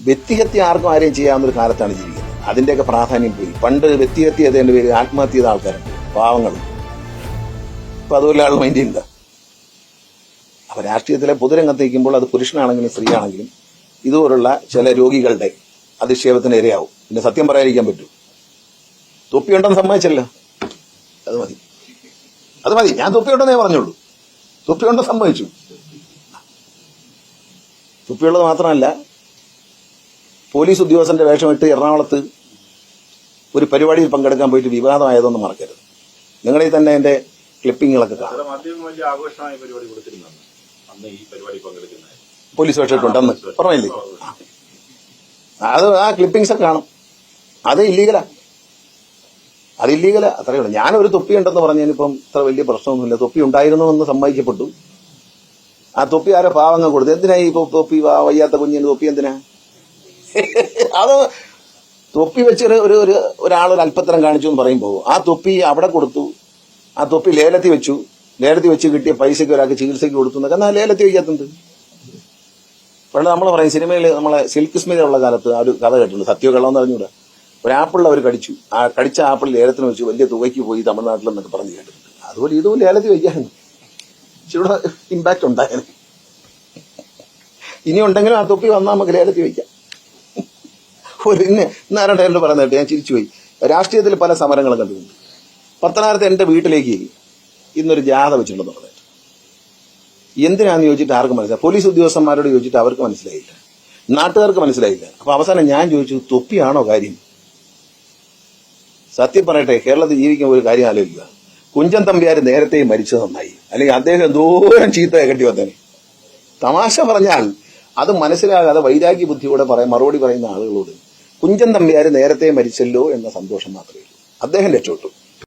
വ്യക്തിഹത്യ ആർക്കും ആരെയും ചെയ്യാവുന്ന ഒരു കാലത്താണ് ജീവിക്കുന്നത്. അതിന്റെയൊക്കെ പ്രാധാന്യം പോയി. പണ്ട് വ്യക്തിഹത്യ ചെയ്തതിന്റെ പേര് ആത്മഹത്യ ചെയ്ത ആൾക്കാരുണ്ട് പാവങ്ങൾ. ഇപ്പൊ അതുപോലെ ആൾ മൈൻഡ് ഉണ്ട് അപ്പൊ രാഷ്ട്രീയത്തിലെ പൊതുരംഗത്ത് നിൽക്കുമ്പോൾ അത് പുരുഷനാണെങ്കിലും സ്ത്രീയാണെങ്കിലും ഇതുപോലുള്ള ചില രോഗികളുടെ അധിക്ഷേപത്തിന് ഇരയാവും. പിന്നെ സത്യം പറയാതിരിക്കാൻ പറ്റൂ. തൊപ്പി ഉണ്ടെന്ന് സമ്മതിച്ചല്ല. അത് മതി. അത് മതി. ഞാൻ പറഞ്ഞോളൂ തൊപ്പി ഉണ്ടെന്ന് സമ്മതിച്ചു. തൊപ്പിയുള്ളത് മാത്രമല്ല പോലീസ് ഉദ്യോഗസ്ഥന്റെ വേഷമിട്ട് എറണാകുളത്ത് ഒരു പരിപാടിയിൽ പങ്കെടുക്കാൻ പോയിട്ട് വിവാദമായതൊന്നും മറക്കരുത്. നിങ്ങളിൽ തന്നെ എന്റെ ക്ലിപ്പിങ്ങുകളൊക്കെ കാണാം. പോലീസ് വേഷമിട്ടുണ്ട് അന്ന്. പറഞ്ഞില്ലേ? അത് ആ ക്ലിപ്പിങ്സ് ഒക്കെ കാണും. അത് ഇല്ലീഗലാ. അത് ഇല്ലീഗലാ. അത്രയേ ഉള്ളൂ. ഞാനൊരു തൊപ്പി ഉണ്ടെന്ന് പറഞ്ഞതിനിപ്പം ഇത്ര വലിയ പ്രശ്നമൊന്നുമില്ല. തൊപ്പി ഉണ്ടായിരുന്നു എന്ന് സമ്മതിക്കപ്പെട്ടു. ആ തൊപ്പി ആരോ പാവങ്ങൾ കൊടുത്തു. എന്തിനാ ഈ ഇപ്പൊ തൊപ്പി വയ്യാത്ത കുഞ്ഞിന് തൊപ്പി എന്തിനാ? അത് തൊപ്പി വെച്ച് ഒരു ഒരു ഒരു ഒരാളൊരു അല്പത്തരം കാണിച്ചു എന്ന് പറയുമ്പോൾ ആ തൊപ്പി അവിടെ കൊടുത്തു. ആ തൊപ്പി ലേലത്തിൽ വെച്ചു. ലേലത്തിൽ വെച്ച് കിട്ടിയ പൈസയ്ക്ക് ഒരാൾക്ക് ചികിത്സയ്ക്ക് കൊടുത്തു എന്നൊക്കെ എന്നാൽ ലേലത്തിൽ വയ്ക്കാത്തുണ്ട് പണ്ട് നമ്മൾ പറയും സിനിമയിൽ നമ്മളെ സിൽക്ക് സ്മിത ഉള്ള കാലത്ത് ആ ഒരു കഥ കേട്ടിട്ടുണ്ട് സത്യകള്ളം എന്ന് പറഞ്ഞൂടെ ഒരു ആപ്പിളിൽ അവർ കടിച്ചു. ആ കടിച്ച ആപ്പിൾ ലേലത്തിന് വെച്ച്. വലിയ തുകയ്ക്ക് പോയി തമിഴ്നാട്ടിൽ എന്നൊക്കെ പറഞ്ഞു കേട്ടിട്ടുണ്ട്. അതുപോലെ ഇതും ലേലത്തിൽ വയ്ക്കാറുണ്ട് ഇച്ചിരൂടെ ഇമ്പാക്റ്റ് ഉണ്ടായിരുന്നു ഇനി ഉണ്ടെങ്കിലും ആ തൊപ്പി വന്നാൽ നമുക്ക് ലേലത്തിൽ വയ്ക്കാം ഒരു ഇന്ന് നാരായണ എന്നോട് പറയുന്നത് കേട്ടോ, ഞാൻ ചിരിച്ചുപോയി. രാഷ്ട്രീയത്തിൽ പല സമരങ്ങളും കണ്ടിട്ടുണ്ട്. പത്തനാപുരത്ത് എന്റെ വീട്ടിലേക്ക് ഇന്നൊരു ജാഥ വെച്ചിട്ടുണ്ടെന്ന് പറഞ്ഞു എന്തിനാന്ന് ചോദിച്ചിട്ട് ആർക്കും മനസ്സിലായി? പോലീസ് ഉദ്യോഗസ്ഥന്മാരോട് ചോദിച്ചിട്ട് അവർക്ക് മനസ്സിലായില്ല. നാട്ടുകാർക്ക് മനസ്സിലായില്ല. അപ്പൊ അവസാനം ഞാൻ ചോദിച്ചു തൊപ്പിയാണോ കാര്യം? സത്യം പറയട്ടെ കേരളത്തിൽ ജീവിക്കുന്ന ഒരു കാര്യം ആലോചിക്കുക കുഞ്ചൻ തമ്പിയാർ നേരത്തെ മരിച്ചത് നന്നായി. അല്ലെങ്കിൽ അദ്ദേഹം ദൂരം ചീത്ത കെട്ടി വന്നേനെ. തമാശ പറഞ്ഞാൽ അത് മനസ്സിലാകാതെ വൈരാഗ്യ ബുദ്ധിയോടെ പറയാൻ മറുപടി പറയുന്ന ആളുകളോട് കുഞ്ചൻ തമ്പിയാർ നേരത്തെ മരിച്ചല്ലോ എന്ന സന്തോഷം മാത്രമേ ഉള്ളൂ. അദ്ദേഹം രക്ഷപ്പെട്ടു.